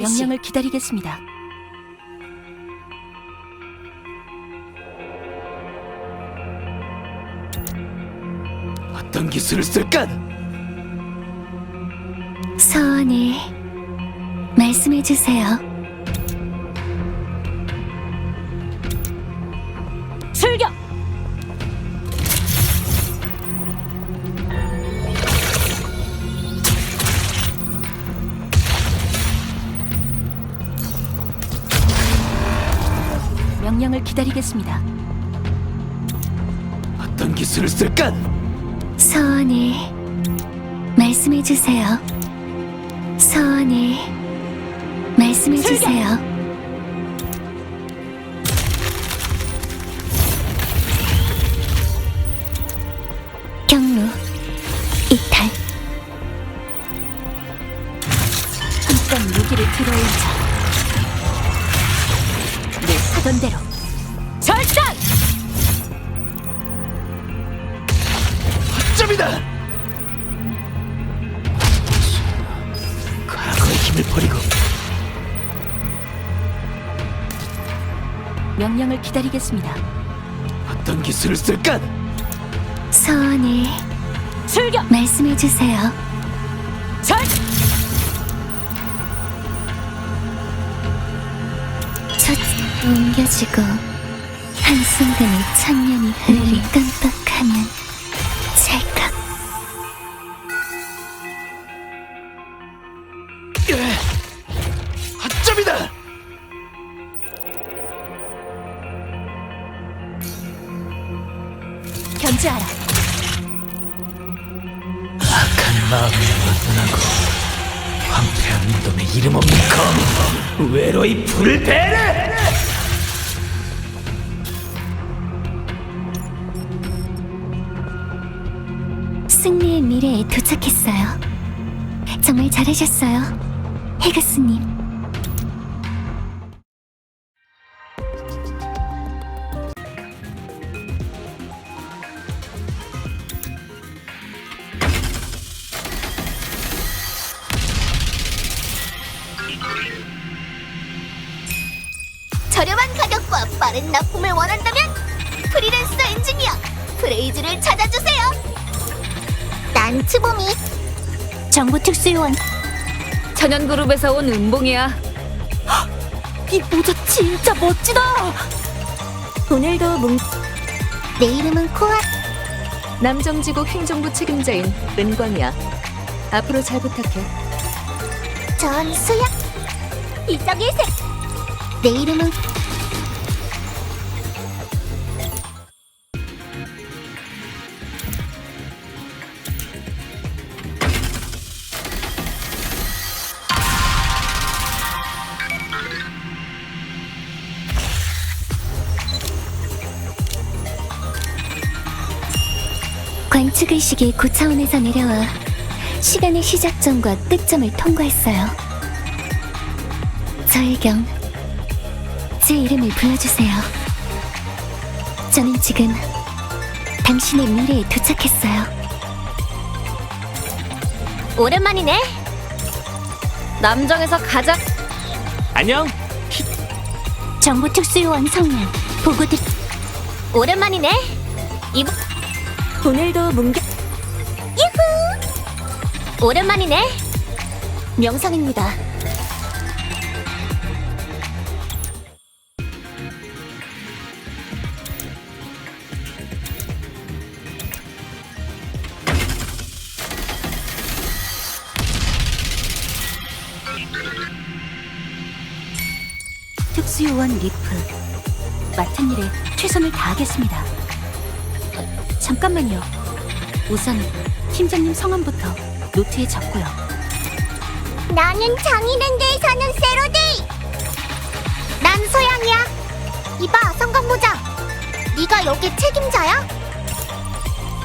명령을 기다리겠습니다. 어떤 기술을 쓸까? 소원을 말씀해 주세요. 명령을 기다리겠습니다. 어떤 기술을 쓸까? 소원을 말씀해 주세요. 소원을 말씀해! 주세요. 명령을 기다리겠습니다. 어떤 기술을 쓸까? 소원을 출격! 말씀해 주세요. 절! 첫 옮겨지고 한순간에 천년이 흐르리 깜빡하면 찰 견제하라. 악한 마음이 만나고 황폐한 무덤에 이름 없는 검 외로이 불을 배래. 승리의 미래에 도착했어요. 정말 잘하셨어요, 헤가스님. 빠른 납품을 원한다면 프리랜서 엔지니어 프레이즈를 찾아주세요. 난 츠보미. 정부 특수요원 천연그룹에서 온 은봉이야. 이 모자 진짜 멋지다. 오늘도 뭉 내 이름은 코아. 남정지구 행정부 책임자인 은광이야. 앞으로 잘 부탁해. 전 수야. 이적의 색. 내 이름은 관측의식이 고차원에서 내려와 시간의 시작점과 끝점을 통과했어요. 저혜경, 제 이름을 불러주세요. 저는 지금 당신의 미래에 도착했어요. 오랜만이네. 남정에서 가장 안녕. 정부 특수요원 성명 보고드 오랜만이네. 이번 오늘도 뭉개 오랜만이네. 명성입니다. 특수요원 리프. 맡은 일에 최선을 다하겠습니다. 어, 잠깐만요. 우선 팀장님 성함부터 노트에 적고요. 나는 장인랜드에 사는 세로데이. 난 소양이야. 이봐 성광모장. 네가 여기 책임자야?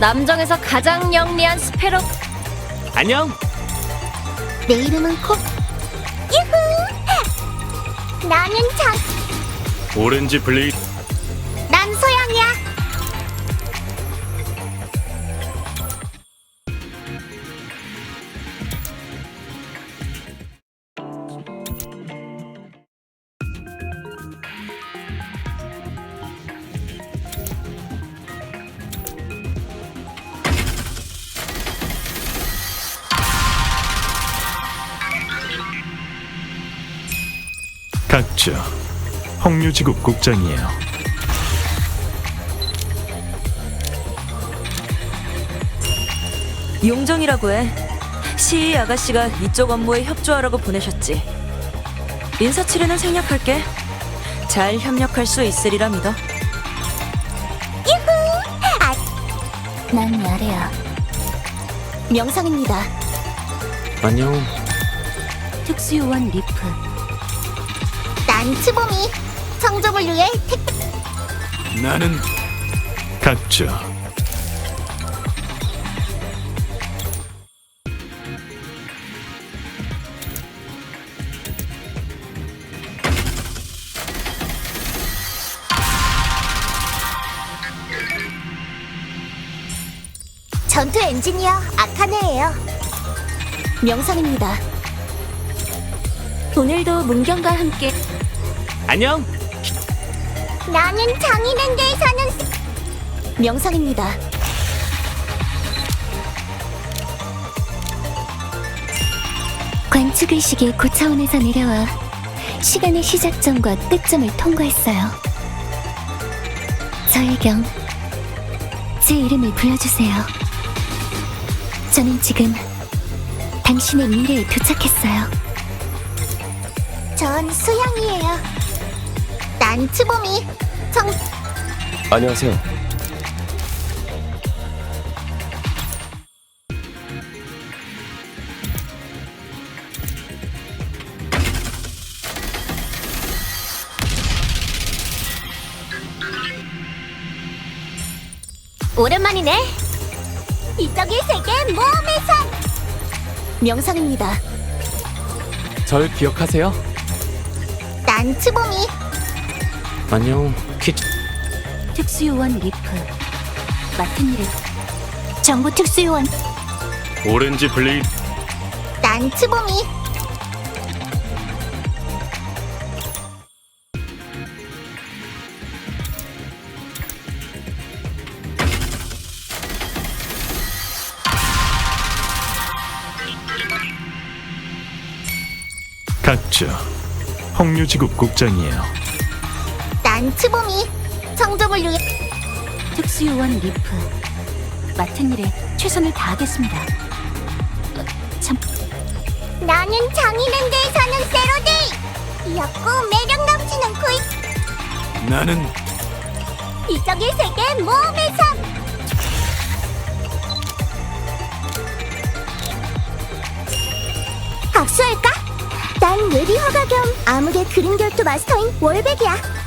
남정에서 가장 영리한 스페로. 안녕. 내 이름은 코. 유후. 나는 장. 오렌지 블레이 난 각주 홍유지국 국장이에요. 용정이라고 해. 시이 아가씨가 이쪽 업무에 협조하라고 보내셨지. 인사 치레는 생략할게. 잘 협력할 수 있으리라 믿어. 난 야래야. 명성입니다. 안녕. 특수요원 리프. 난 츠보미. 청정을 위해 택 나는 각주 전투 엔지니어 아카네예요. 명성입니다. 오늘도 문경과 함께 안녕. 나는 장인랜드에 사는 스- 명성입니다. 관측 의식이 고차원에서 내려와 시간의 시작점과 끝점을 통과했어요. 저혜경, 제 이름을 불러주세요. 저는 지금 당신의 미래에 도착했어요. 전 수양이에요. 난 츠보미. 청 안녕하세요. 오랜만이네. 이쪽의 세계 모험의 산. 명성입니다. 절 기억하세요? 난 츠보미. 안녕. 퀴. 특수요원 리프. 맡은 일을 정부 특수요원 오렌지 블레이드. 난 츠보미. 각주 홍유지국 국장이에요. 난 츠보미. 청정을 위해 특수요원 리프. 맡은 일에 최선을 다하겠습니다. 어, 참 나는 장인랜드에 사는 세로데이. 귀엽고 매력 넘치는 코이. 나는 이쪽의 세계 모험의 삶. 악수할까? 난 웨비 화가 겸 암흑의 그림 결투 마스터인 월백이야.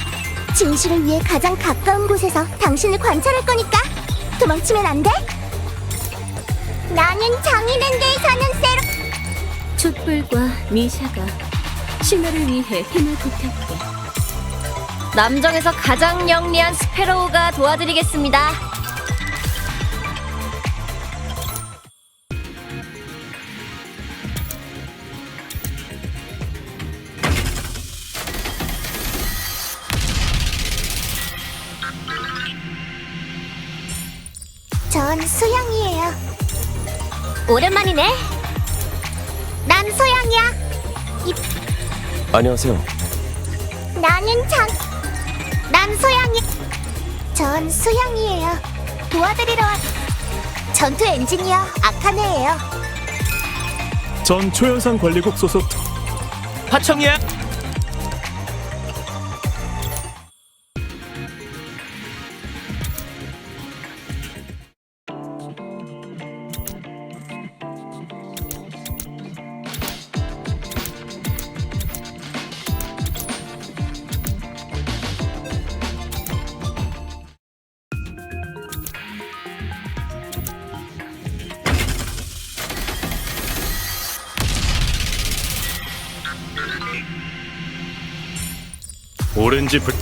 진실을 위해 가장 가까운 곳에서 당신을 관찰할 거니까 도망치면 안 돼. 나는 장인랜드에 사는 세로. 촛불과 미샤가 신화를 위해 힘을 보탤게. 남정에서 가장 영리한 스페로우가 도와드리겠습니다. 전 수양이에요. 오랜만이네. 난 소양이야. 안녕하세요. 나는 장. 난 소양이. 전 수양이에요. 도와드리러 왔. 전투 엔지니어 아카네예요. 전 초연상 관리국 소속 하청이야. 오렌지 블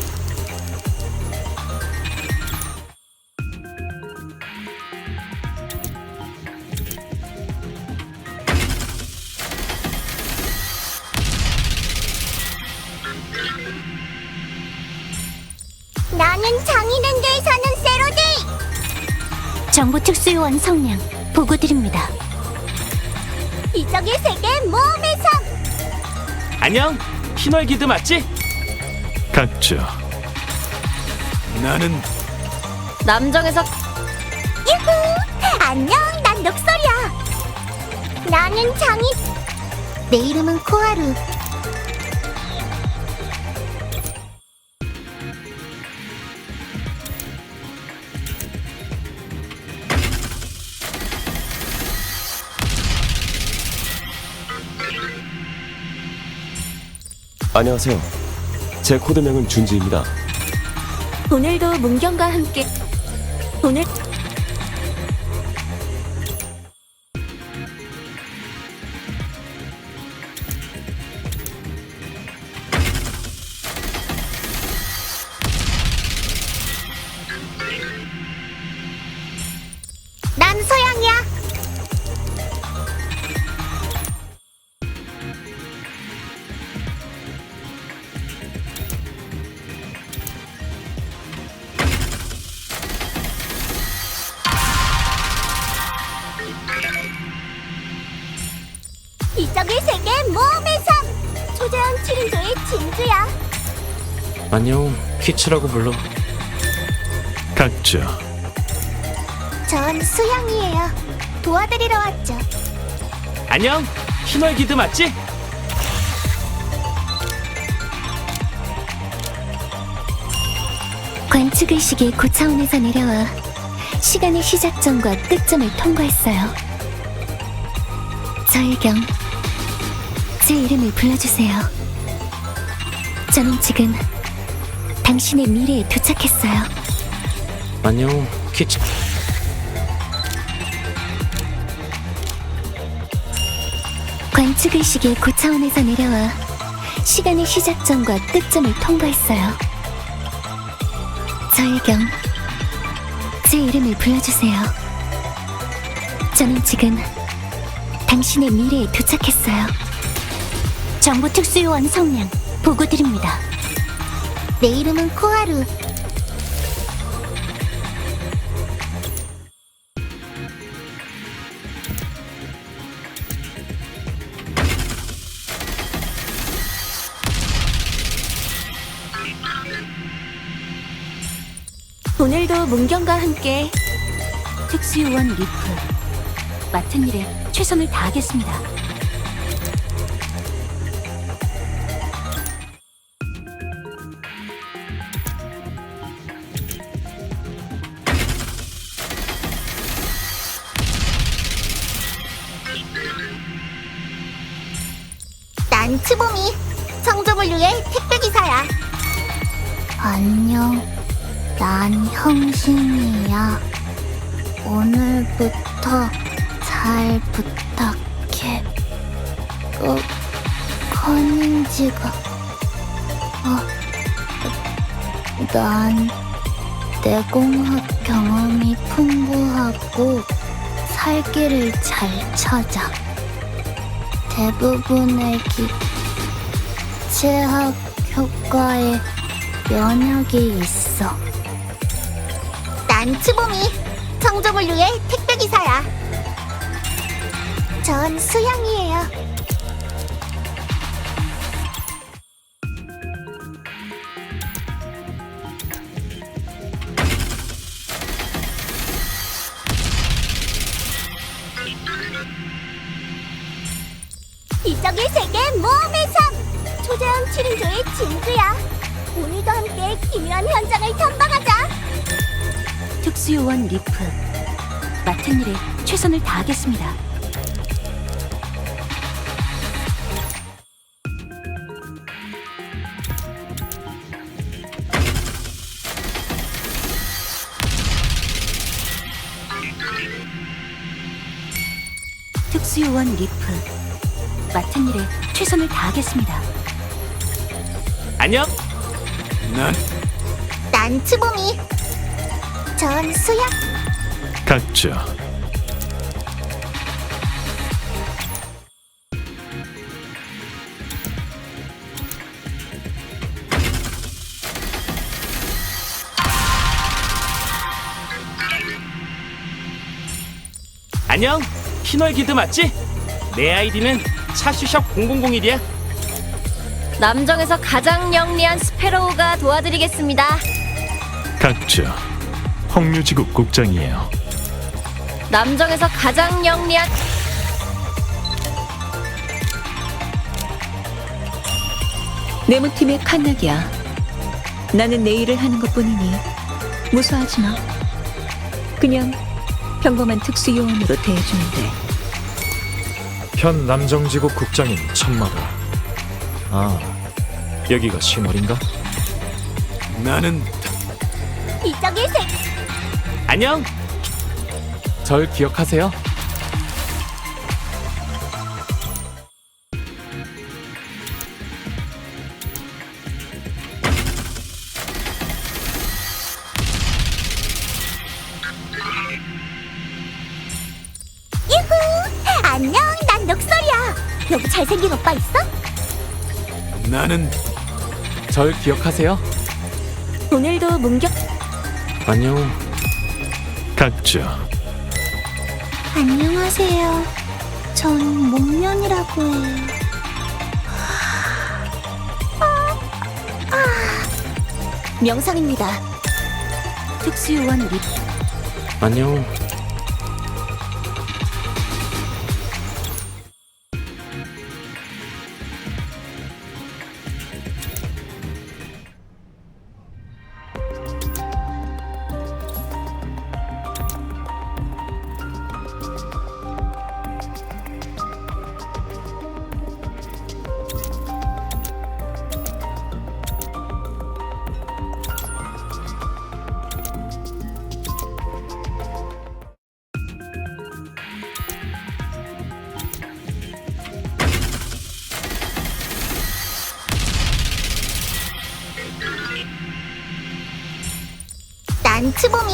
나는 장인랜드에 사는 세로데이. 정부 특수요원 성량 보고 드립니다. 이쪽의 세계 모험의 삶. 안녕. 흰월기드 맞지? 각자 나는 남정에서 유후! 안녕, 난 녹설이야. 나는 장이. 내 이름은 코하루. 안녕하세요. 제 코드명은 준지입니다. 오늘도 문경과 함께 이적의 세계 모험의 삶 초대형 7인조의 진주야 안녕, 키츠라고 불러. 각자 전 수양이에요 도와드리러 왔죠 안녕, 희노의 기드 맞지? 관측의식이 고차원에서 내려와 시간의 시작점과 끝점을 통과했어요. 저일경, 제 이름을 불러주세요. 저는 지금 당신의 미래에 도착했어요. 안녕, 키츠. 관측의식이 고차원에서 내려와 시간의 시작점과 끝점을 통과했어요. 저일경, 제 이름을 불러주세요. 저는 지금 당신의 미래에 도착했어요. 정보 특수요원 성량 보고 드립니다. 내 이름은 코하루 오늘도 문경과 함께 특수요원 리프 맡은 일에 최선을 다하겠습니다. 신이야. 오늘부터 잘 부탁해. 어, 커닝지가 어, 난 내공학 경험이 풍부하고 살기를 잘 찾아. 대부분의 기체학 효과에 면역이 있어. 난 츠보미, 청조물류의 택배기사야. 전 수양이에요. 이적의 세계 모험의 삶 초대형 7인조의 진주야 오늘도 함께 기묘한 현장을 탐방하자 특수요원 리프 맡은 일에 최선을 다하겠습니다. 특수요원 리프 맡은 일에 최선을 다하겠습니다. 안녕, 난 츠보미 전 수양 각자 안녕, 희노의 기드 맞지? 내 아이디는 차슈샵 001이야. 남정에서 가장 영리한 스페로우가 도와드리겠습니다. 각주. 홍류지국 국장이에요. 남정에서 가장 영리한 네모팀의 칸나기야. 나는 내 일을 하는 것뿐이니 무서워하지 마. 그냥 평범한 특수요원으로 대해주면 돼. 현 남정지국 국장인 천마다. 아, 여기가 신월인가? 나는 이적의 색 안녕. 절 기억하세요? 유후 안녕 난 녹설이야 여기 잘생긴 오빠 있어? 나는 절 기억하세요? 오늘도 문격 안녕. 각주. 안녕하세요. 전 목련이라고 해요. 명상입니다. 특수요원 리 안녕. 난 츠보미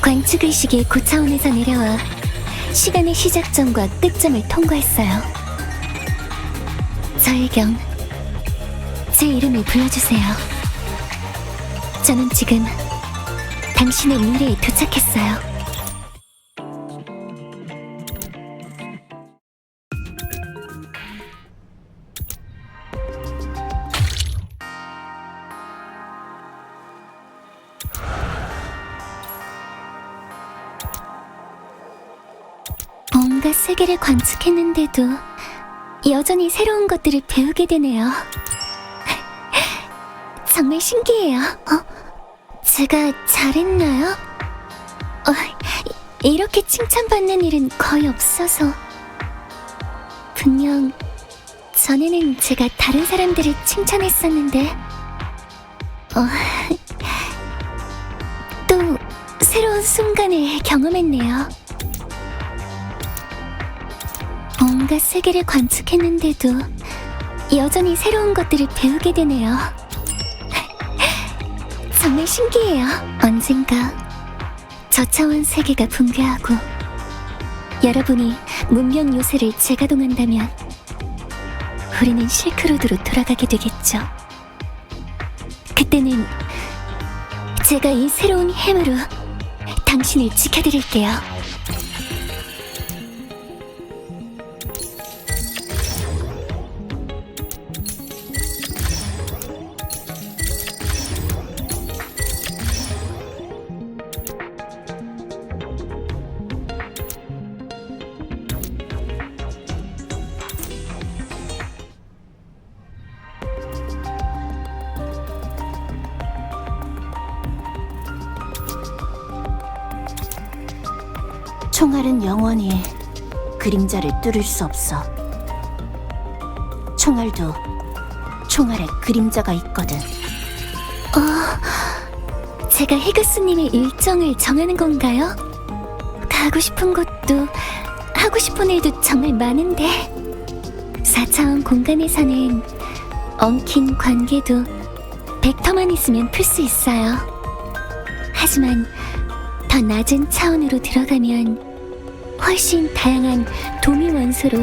관측 의식이 고차원에서 내려와 시간의 시작점과 끝점을 통과했어요. 저혜경, 제 이름을 불러주세요. 저는 지금 당신의 미래에 도착했어요. 뭔가 세계를 관측했는데도 여전히 새로운 것들을 배우게 되네요. 정말 신기해요. 어? 제가 잘했나요? 어, 이- 이렇게 칭찬받는 일은 거의 없어서. 분명 전에는 제가 다른 사람들을 칭찬했었는데, 어, 또 새로운 순간을 경험했네요. 뭔가 세계를 관측했는데도 여전히 새로운 것들을 배우게 되네요. 정말 신기해요. 언젠가 저 차원 세계가 붕괴하고 여러분이 문명 요새를 재가동한다면 우리는 실크로드로 돌아가게 되겠죠. 그때는 제가 이 새로운 힘으로 당신을 지켜드릴게요. 총알은 영원히 그림자를 뚫을 수 없어. 총알도 총알에 그림자가 있거든. 어, 제가 히그스님의 일정을 정하는 건가요? 가고 싶은 곳도 하고 싶은 일도 정말 많은데 4차원 공간에서는 엉킨 관계도 벡터만 있으면 풀 수 있어요. 하지만 더 낮은 차원으로 들어가면 훨씬 다양한 도미 원소로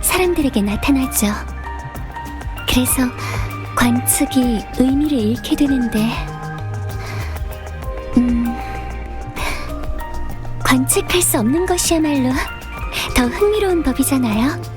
사람들에게 나타나죠. 그래서 관측이 의미를 잃게 되는데, 음, 관측할 수 없는 것이야말로 더 흥미로운 법이잖아요.